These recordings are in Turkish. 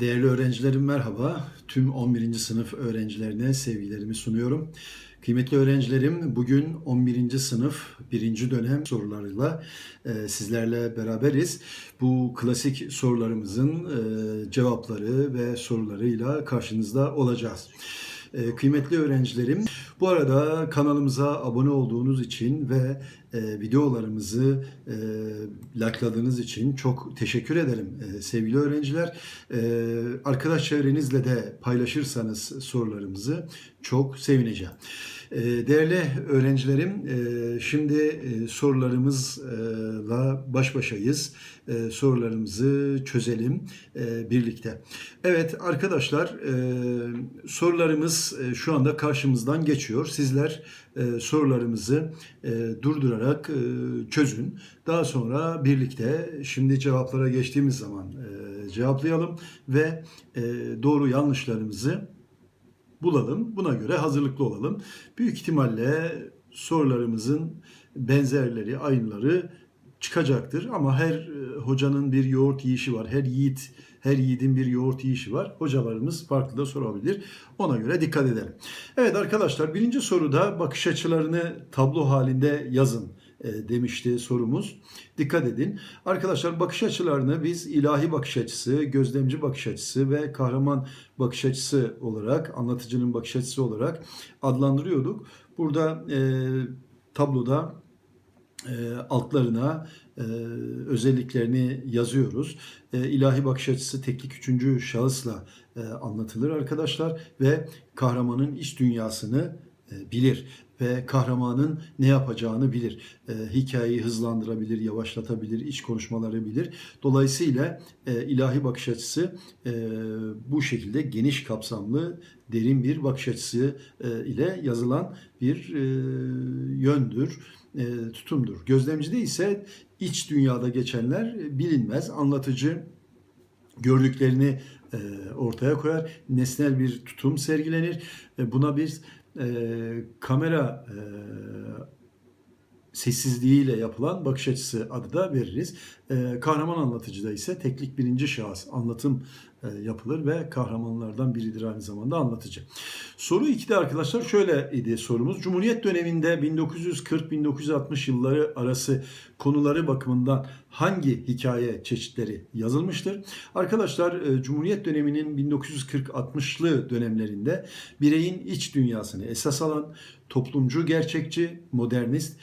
Değerli öğrencilerim merhaba. Tüm 11. sınıf öğrencilerine sevgilerimi sunuyorum. Kıymetli öğrencilerim bugün 11. sınıf 1. dönem sorularıyla e, sizlerle beraberiz. Bu klasik sorularımızın e, cevapları ve sorularıyla karşınızda olacağız. E, kıymetli öğrencilerim, bu arada kanalımıza abone olduğunuz için ve e, videolarımızı e, likeladığınız için çok teşekkür ederim e, sevgili öğrenciler. E, arkadaş çevrenizle de paylaşırsanız sorularımızı çok sevineceğim. E, değerli öğrencilerim, e, şimdi e, sorularımızla baş başayız. E, sorularımızı çözelim e, birlikte. Evet arkadaşlar, e, sorularımız e, şu anda karşımızdan geçiyor. Sizler e, sorularımızı e, durdurarak e, çözün. Daha sonra birlikte şimdi cevaplara geçtiğimiz zaman e, cevaplayalım ve e, doğru yanlışlarımızı bulalım. Buna göre hazırlıklı olalım. Büyük ihtimalle sorularımızın benzerleri, aynıları çıkacaktır. Ama her e, hocanın bir yoğurt yiyişi var. Her yiğit, her yiğidin bir yoğurt yiyişi var. Hocalarımız farklı da sorabilir. Ona göre dikkat edelim. Evet arkadaşlar birinci soruda bakış açılarını tablo halinde yazın e, demişti sorumuz. Dikkat edin. Arkadaşlar bakış açılarını biz ilahi bakış açısı, gözlemci bakış açısı ve kahraman bakış açısı olarak, anlatıcının bakış açısı olarak adlandırıyorduk. Burada e, tabloda e, altlarına e, özelliklerini yazıyoruz. E, ilahi bakış açısı teklik üçüncü şahısla e, anlatılır arkadaşlar ve kahramanın iç dünyasını e, bilir ve kahramanın ne yapacağını bilir. E, hikayeyi hızlandırabilir, yavaşlatabilir, iç konuşmaları bilir. Dolayısıyla e, ilahi bakış açısı e, bu şekilde geniş kapsamlı, derin bir bakış açısı e, ile yazılan bir e, yöndür, e, tutumdur. Gözlemcide ise iç dünyada geçenler bilinmez. Anlatıcı gördüklerini e, ortaya koyar. Nesnel bir tutum sergilenir. E, buna bir e, kamera e, sessizliğiyle yapılan bakış açısı adı da veririz. E, kahraman anlatıcıda ise teklik birinci şahıs anlatım e, yapılır ve kahramanlardan biridir aynı zamanda anlatıcı. Soru 2'de arkadaşlar şöyle idi sorumuz. Cumhuriyet döneminde 1940-1960 yılları arası konuları bakımından hangi hikaye çeşitleri yazılmıştır? Arkadaşlar e, Cumhuriyet döneminin 1940-60'lı dönemlerinde bireyin iç dünyasını esas alan toplumcu, gerçekçi, modernist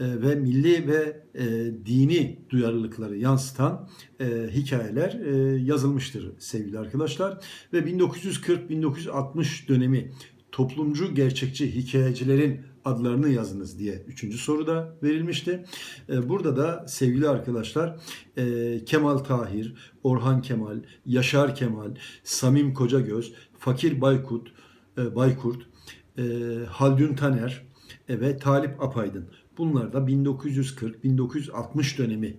ve milli ve e, dini duyarlılıkları yansıtan e, hikayeler e, yazılmıştır sevgili arkadaşlar. Ve 1940-1960 dönemi toplumcu gerçekçi hikayecilerin adlarını yazınız diye üçüncü soruda verilmişti. E, burada da sevgili arkadaşlar e, Kemal Tahir, Orhan Kemal, Yaşar Kemal, Samim Kocagöz, Fakir Baykut, e, Baykurt, Haldun Taner ve Talip Apaydın. Bunlar da 1940-1960 dönemi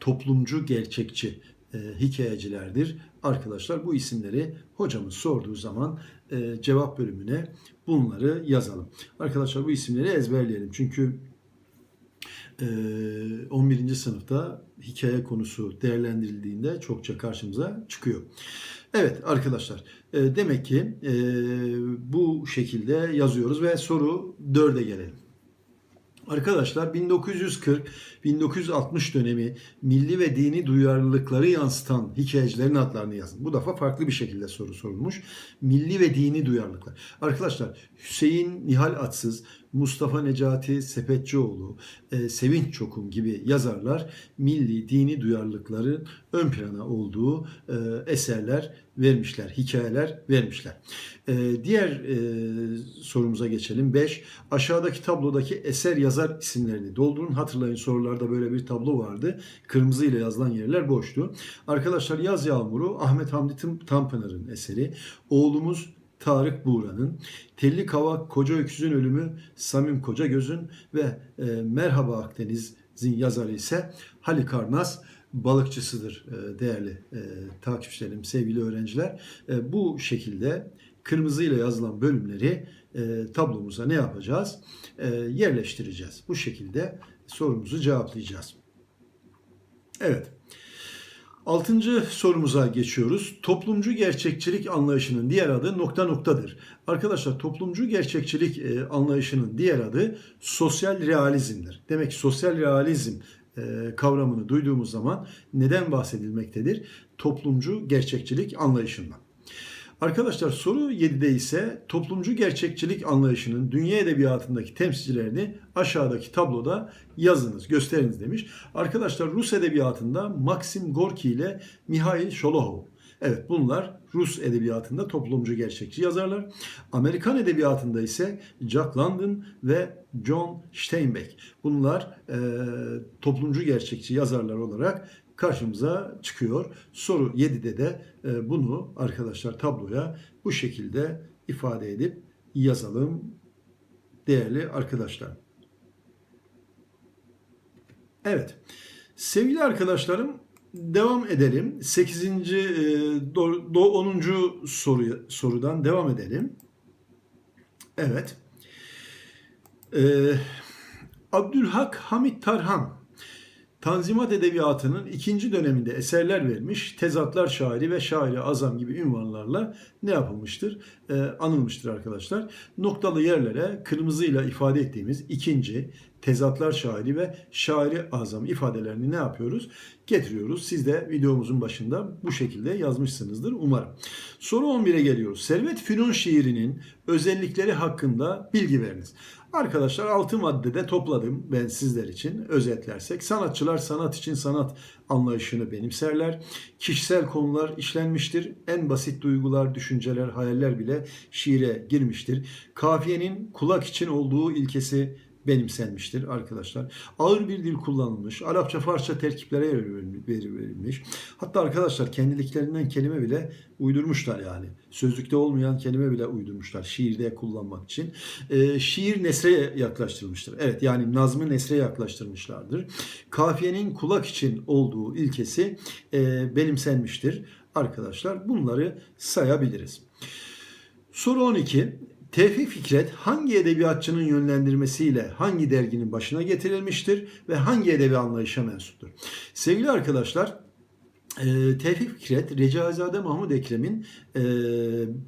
toplumcu gerçekçi e, hikayecilerdir. Arkadaşlar bu isimleri hocamız sorduğu zaman e, cevap bölümüne bunları yazalım. Arkadaşlar bu isimleri ezberleyelim. Çünkü e, 11. sınıfta hikaye konusu değerlendirildiğinde çokça karşımıza çıkıyor. Evet arkadaşlar e, demek ki e, bu şekilde yazıyoruz ve soru 4'e gelelim. Arkadaşlar 1940-1960 dönemi milli ve dini duyarlılıkları yansıtan hikayecilerin adlarını yazın. Bu defa farklı bir şekilde soru sorulmuş. Milli ve dini duyarlılıklar. Arkadaşlar Hüseyin Nihal Atsız, Mustafa Necati Sepetçioğlu, e, Sevinç Çokun gibi yazarlar milli dini duyarlılıkların ön plana olduğu e, eserler vermişler, hikayeler vermişler. E, diğer sorumuza geçelim. 5. Aşağıdaki tablodaki eser yazar isimlerini doldurun. Hatırlayın sorularda böyle bir tablo vardı. Kırmızı ile yazılan yerler boştu. Arkadaşlar Yaz Yağmuru Ahmet Hamdi Tanpınar'ın eseri. Oğlumuz Tarık Buğra'nın, Telli Kavak Koca Öküz'ün ölümü Samim Koca Göz'ün ve e, Merhaba Akdeniz'in yazarı ise Halikarnas balıkçısıdır e, değerli e, takipçilerim, sevgili öğrenciler. E, bu şekilde kırmızı ile yazılan bölümleri e, tablomuza ne yapacağız? E, yerleştireceğiz. Bu şekilde sorumuzu cevaplayacağız. Evet. Altıncı sorumuza geçiyoruz. Toplumcu gerçekçilik anlayışının diğer adı nokta noktadır. Arkadaşlar toplumcu gerçekçilik e, anlayışının diğer adı sosyal realizmdir. Demek ki sosyal realizm e, kavramını duyduğumuz zaman neden bahsedilmektedir? Toplumcu gerçekçilik anlayışından. Arkadaşlar soru 7'de ise toplumcu gerçekçilik anlayışının dünya edebiyatındaki temsilcilerini aşağıdaki tabloda yazınız, gösteriniz demiş. Arkadaşlar Rus edebiyatında Maxim Gorki ile Mihail Şolohov. Evet bunlar Rus edebiyatında toplumcu gerçekçi yazarlar. Amerikan edebiyatında ise Jack London ve John Steinbeck. Bunlar e, toplumcu gerçekçi yazarlar olarak karşımıza çıkıyor. Soru 7'de de e, bunu arkadaşlar tabloya bu şekilde ifade edip yazalım değerli arkadaşlar. Evet. Sevgili arkadaşlarım devam edelim. 8. 10. soruyu sorudan devam edelim. Evet. Ee, Abdülhak Hamit Tarhan Tanzimat Edebiyatı'nın ikinci döneminde eserler vermiş, tezatlar şairi ve şairi azam gibi ünvanlarla ne yapılmıştır? Ee, anılmıştır arkadaşlar. Noktalı yerlere kırmızıyla ifade ettiğimiz ikinci tezatlar şairi ve şairi azam ifadelerini ne yapıyoruz? Getiriyoruz. Siz de videomuzun başında bu şekilde yazmışsınızdır umarım. Soru 11'e geliyoruz. Servet Fünun şiirinin özellikleri hakkında bilgi veriniz. Arkadaşlar 6 maddede topladım ben sizler için özetlersek. Sanatçılar sanat için sanat anlayışını benimserler. Kişisel konular işlenmiştir. En basit duygular, düşünceler, hayaller bile şiire girmiştir. Kafiyenin kulak için olduğu ilkesi benimsenmiştir arkadaşlar. Ağır bir dil kullanılmış. Arapça Farsça terkiplere yer verilmiş. Hatta arkadaşlar kendiliklerinden kelime bile uydurmuşlar yani. Sözlükte olmayan kelime bile uydurmuşlar şiirde kullanmak için. E, şiir nesre yaklaştırılmıştır. Evet yani nazmı nesre yaklaştırmışlardır. Kafiyenin kulak için olduğu ilkesi e, benimsenmiştir arkadaşlar. Bunları sayabiliriz. Soru 12. Tevfik Fikret hangi edebiyatçının yönlendirmesiyle hangi derginin başına getirilmiştir ve hangi edebi anlayışa mensuptur? Sevgili arkadaşlar, e, Tevfik Fikret, Recaizade Mahmud Ekrem'in e,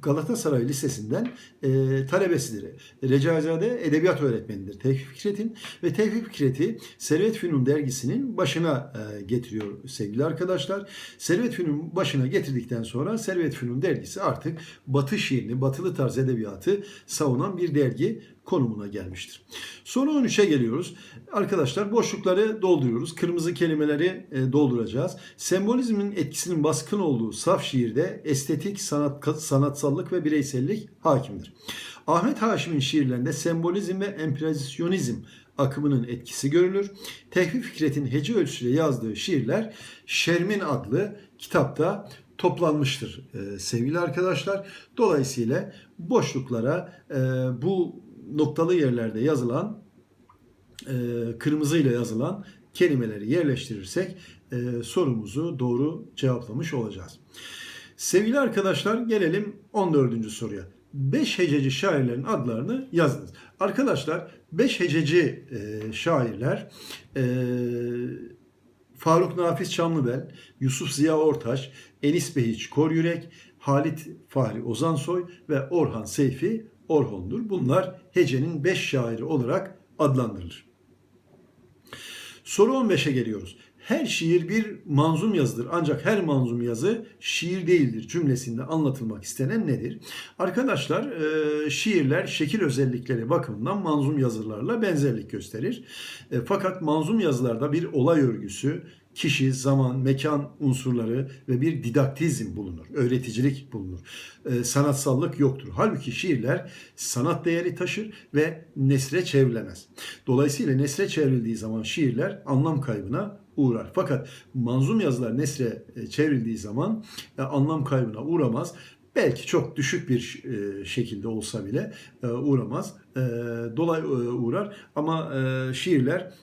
Galatasaray Lisesi'nden e, talebesidir. Recaizade edebiyat öğretmenidir Tevfik Fikret'in ve Tevfik Fikret'i Servet Fünun dergisinin başına e, getiriyor sevgili arkadaşlar. Servet Fünun başına getirdikten sonra Servet Fünun dergisi artık batı şiirini, batılı tarz edebiyatı savunan bir dergi konumuna gelmiştir. Soru 13'e geliyoruz. Arkadaşlar boşlukları dolduruyoruz. Kırmızı kelimeleri e, dolduracağız. Sembolizmin etkisinin baskın olduğu saf şiirde estetik, sanat, sanatsallık ve bireysellik hakimdir. Ahmet Haşim'in şiirlerinde sembolizm ve empresyonizm akımının etkisi görülür. Tevfik Fikret'in hece ölçüsüyle yazdığı şiirler Şermin adlı kitapta toplanmıştır e, sevgili arkadaşlar. Dolayısıyla boşluklara e, bu noktalı yerlerde yazılan e, kırmızıyla yazılan kelimeleri yerleştirirsek e, sorumuzu doğru cevaplamış olacağız. Sevgili arkadaşlar gelelim 14. soruya. 5 hececi şairlerin adlarını yazınız. Arkadaşlar 5 hececi e, şairler e, Faruk Nafiz Çamlıbel, Yusuf Ziya Ortaç, Enis Behiç Koryürek, Halit Fahri Ozansoy ve Orhan Seyfi Orhon'dur. Bunlar hecenin 5 şairi olarak adlandırılır. Soru 15'e geliyoruz. Her şiir bir manzum yazıdır ancak her manzum yazı şiir değildir cümlesinde anlatılmak istenen nedir? Arkadaşlar e, şiirler şekil özellikleri bakımından manzum yazılarla benzerlik gösterir. E, fakat manzum yazılarda bir olay örgüsü, kişi, zaman, mekan unsurları ve bir didaktizm bulunur. Öğreticilik bulunur. E, sanatsallık yoktur. Halbuki şiirler sanat değeri taşır ve nesre çevrilemez. Dolayısıyla nesre çevrildiği zaman şiirler anlam kaybına uğrar. Fakat manzum yazılar nesre e, çevrildiği zaman e, anlam kaybına uğramaz. Belki çok düşük bir e, şekilde olsa bile uğramaz. Dolay uğrar ama şiirler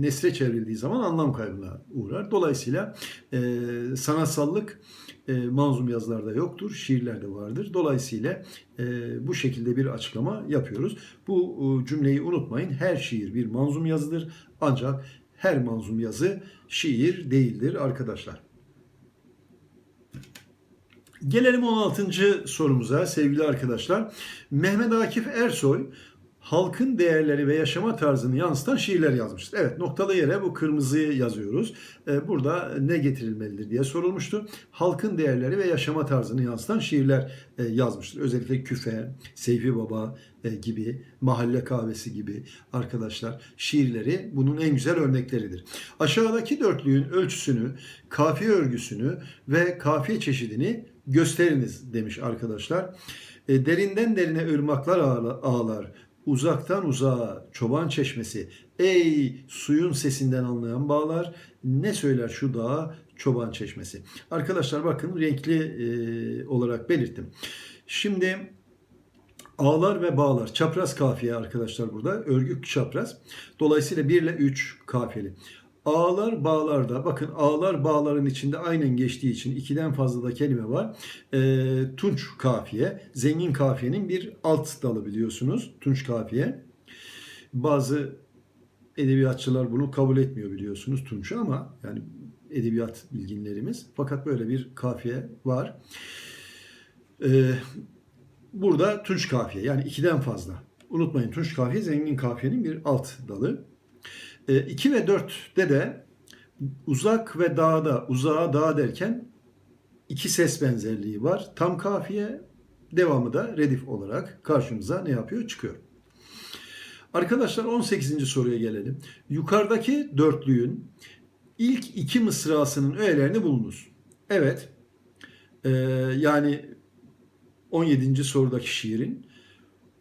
nesre çevrildiği zaman anlam kaybına uğrar. Dolayısıyla sanatsallık manzum yazılarda yoktur, şiirlerde vardır. Dolayısıyla bu şekilde bir açıklama yapıyoruz. Bu cümleyi unutmayın. Her şiir bir manzum yazıdır. Ancak her manzum yazı şiir değildir arkadaşlar. Gelelim 16. sorumuza sevgili arkadaşlar. Mehmet Akif Ersoy halkın değerleri ve yaşama tarzını yansıtan şiirler yazmıştır. Evet noktalı yere bu kırmızıyı yazıyoruz. Ee, Burada ne getirilmelidir diye sorulmuştu. Halkın değerleri ve yaşama tarzını yansıtan şiirler e, yazmıştır. Özellikle Küfe, Seyfi Baba e, gibi, Mahalle Kahvesi gibi arkadaşlar şiirleri bunun en güzel örnekleridir. Aşağıdaki dörtlüğün ölçüsünü, kafiye örgüsünü ve kafiye çeşidini gösteriniz demiş arkadaşlar. E, Derinden derine ırmaklar ağla- ağlar, uzaktan uzağa çoban çeşmesi. Ey suyun sesinden anlayan bağlar, ne söyler şu dağa çoban çeşmesi. Arkadaşlar bakın renkli e, olarak belirttim. Şimdi Ağlar ve bağlar. Çapraz kafiye arkadaşlar burada. Örgü çapraz. Dolayısıyla 1 ile 3 kafiyeli. Ağlar bağlarda bakın ağlar bağların içinde aynen geçtiği için ikiden fazla da kelime var. Ee, tunç kafiye. Zengin kafiyenin bir alt dalı biliyorsunuz. Tunç kafiye. Bazı edebiyatçılar bunu kabul etmiyor biliyorsunuz tunçu ama yani edebiyat bilginlerimiz. Fakat böyle bir kafiye var. Ee, Burada tunç kafiye yani ikiden fazla. Unutmayın tunç kafiye zengin kafiyenin bir alt dalı. 2 ve 4'te de uzak ve dağda, uzağa dağ derken iki ses benzerliği var. Tam kafiye devamı da redif olarak karşımıza ne yapıyor? Çıkıyor. Arkadaşlar 18. soruya gelelim. Yukarıdaki dörtlüğün ilk iki mısrasının öğelerini bulunuz. Evet. Ee, yani 17. sorudaki şiirin.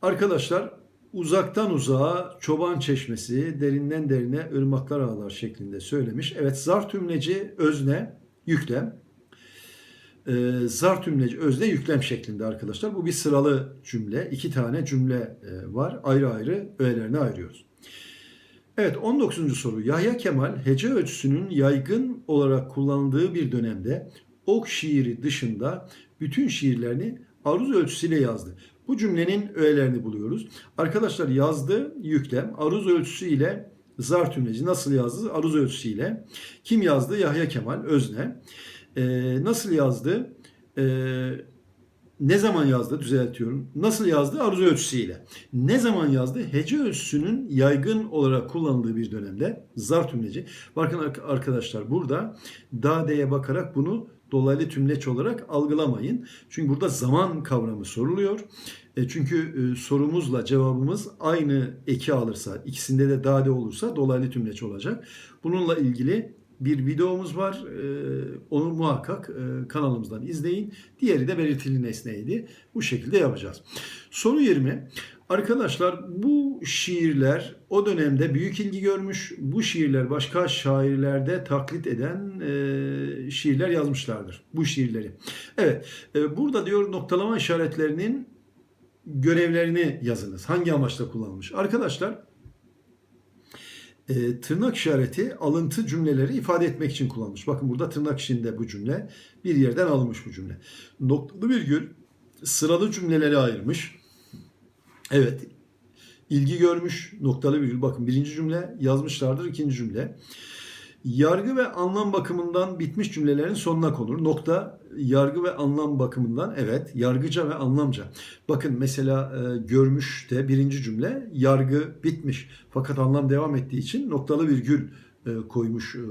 Arkadaşlar uzaktan uzağa çoban çeşmesi, derinden derine ırmaklar ağlar şeklinde söylemiş. Evet zar tümleci özne yüklem. Ee, zar tümleci özne yüklem şeklinde arkadaşlar. Bu bir sıralı cümle. İki tane cümle e, var. Ayrı ayrı öğelerine ayırıyoruz. Evet 19. soru. Yahya Kemal hece ölçüsünün yaygın olarak kullanıldığı bir dönemde ok şiiri dışında bütün şiirlerini aruz ölçüsüyle yazdı. Bu cümlenin öğelerini buluyoruz. Arkadaşlar yazdı yüklem aruz ölçüsü ile zar tümleci nasıl yazdı? Aruz ölçüsü ile. Kim yazdı? Yahya Kemal Özne. Ee, nasıl yazdı? Ee, ne zaman yazdı? Düzeltiyorum. Nasıl yazdı? Aruz ölçüsüyle. Ne zaman yazdı? Hece ölçüsünün yaygın olarak kullanıldığı bir dönemde zar tümleci. Bakın arkadaşlar burada dade'ye bakarak bunu dolaylı tümleç olarak algılamayın. Çünkü burada zaman kavramı soruluyor. E çünkü e, sorumuzla cevabımız aynı eki alırsa, ikisinde de dade olursa dolaylı tümleç olacak. Bununla ilgili bir videomuz var. E, onu muhakkak e, kanalımızdan izleyin. Diğeri de belirtili nesneydi. Bu şekilde yapacağız. Soru 20. Arkadaşlar bu şiirler o dönemde büyük ilgi görmüş. Bu şiirler başka şairlerde taklit eden e, şiirler yazmışlardır. Bu şiirleri. Evet. E, burada diyor noktalama işaretlerinin görevlerini yazınız. Hangi amaçla kullanılmış? Arkadaşlar e, tırnak işareti alıntı cümleleri ifade etmek için kullanılmış. Bakın burada tırnak içinde bu cümle. Bir yerden alınmış bu cümle. Noktalı virgül sıralı cümleleri ayırmış. Evet. ilgi görmüş noktalı virgül. Bakın birinci cümle yazmışlardır. ikinci cümle. Yargı ve anlam bakımından bitmiş cümlelerin sonuna konur. Nokta yargı ve anlam bakımından evet yargıca ve anlamca. Bakın mesela e, görmüş de birinci cümle yargı bitmiş. Fakat anlam devam ettiği için noktalı virgül e, koymuş e,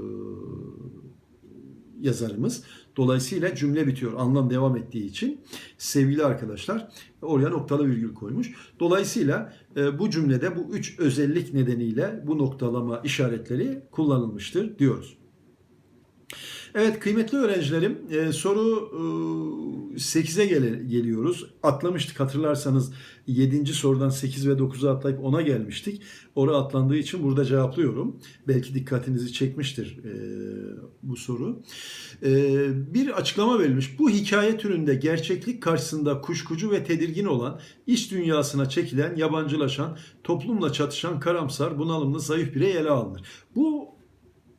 yazarımız. Dolayısıyla cümle bitiyor. Anlam devam ettiği için sevgili arkadaşlar oraya noktalı virgül koymuş. Dolayısıyla e, bu cümlede bu üç özellik nedeniyle bu noktalama işaretleri kullanılmıştır diyoruz. Evet kıymetli öğrencilerim e, soru e, 8'e gel- geliyoruz. Atlamıştık hatırlarsanız 7. sorudan 8 ve 9'u atlayıp 10'a gelmiştik. Oraya atlandığı için burada cevaplıyorum. Belki dikkatinizi çekmiştir e, bu soru. E, bir açıklama verilmiş. Bu hikaye türünde gerçeklik karşısında kuşkucu ve tedirgin olan, iç dünyasına çekilen, yabancılaşan, toplumla çatışan, karamsar, bunalımlı, zayıf birey ele alınır. Bu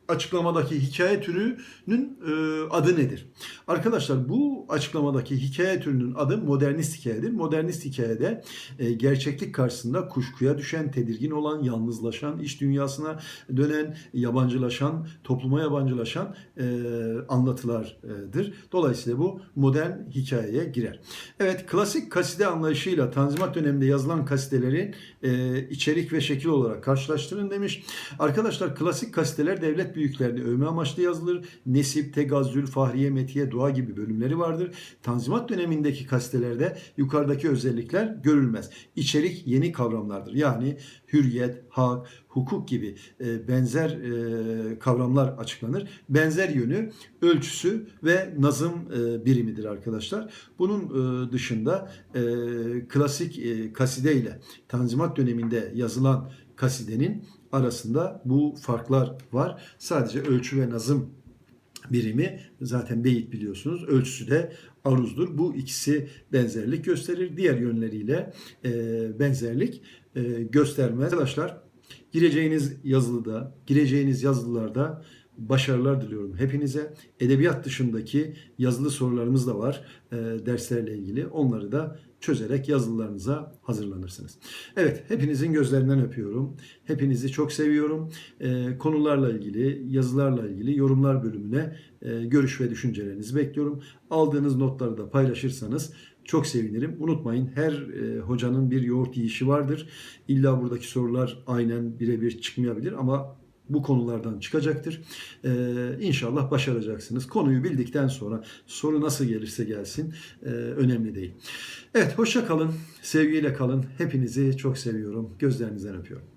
açıklamadaki hikaye türünün e, adı nedir? Arkadaşlar bu açıklamadaki hikaye türünün adı modernist hikayedir. Modernist hikayede e, gerçeklik karşısında kuşkuya düşen, tedirgin olan, yalnızlaşan, iç dünyasına dönen, yabancılaşan, topluma yabancılaşan e, anlatılardır. Dolayısıyla bu modern hikayeye girer. Evet, klasik kaside anlayışıyla Tanzimat döneminde yazılan kasidelerin e, içerik ve şekil olarak karşılaştırın demiş. Arkadaşlar klasik kasideler devlet büyüklerini övme amaçlı yazılır. Nesip, Tegazzül, Fahriye, Metiye, Dua gibi bölümleri vardır. Tanzimat dönemindeki kasidelerde yukarıdaki özellikler görülmez. İçerik yeni kavramlardır. Yani hürriyet, hak, hukuk gibi e, benzer e, kavramlar açıklanır. Benzer yönü ölçüsü ve nazım e, birimidir arkadaşlar. Bunun e, dışında e, klasik e, kaside ile Tanzimat döneminde yazılan kasidenin arasında bu farklar var. Sadece ölçü ve nazım birimi zaten beyit biliyorsunuz. Ölçüsü de aruzdur. Bu ikisi benzerlik gösterir. Diğer yönleriyle e, benzerlik e, göstermez. Arkadaşlar gireceğiniz yazılıda, gireceğiniz yazılılarda başarılar diliyorum hepinize. Edebiyat dışındaki yazılı sorularımız da var e, derslerle ilgili. Onları da çözerek yazılarınıza hazırlanırsınız. Evet, hepinizin gözlerinden öpüyorum. Hepinizi çok seviyorum. E, konularla ilgili, yazılarla ilgili yorumlar bölümüne e, görüş ve düşüncelerinizi bekliyorum. Aldığınız notları da paylaşırsanız çok sevinirim. Unutmayın her e, hocanın bir yoğurt yiyişi vardır. İlla buradaki sorular aynen birebir çıkmayabilir ama bu konulardan çıkacaktır. Ee, inşallah başaracaksınız. Konuyu bildikten sonra soru nasıl gelirse gelsin e, önemli değil. Evet hoşça kalın, sevgiyle kalın. Hepinizi çok seviyorum. Gözlerinizden öpüyorum.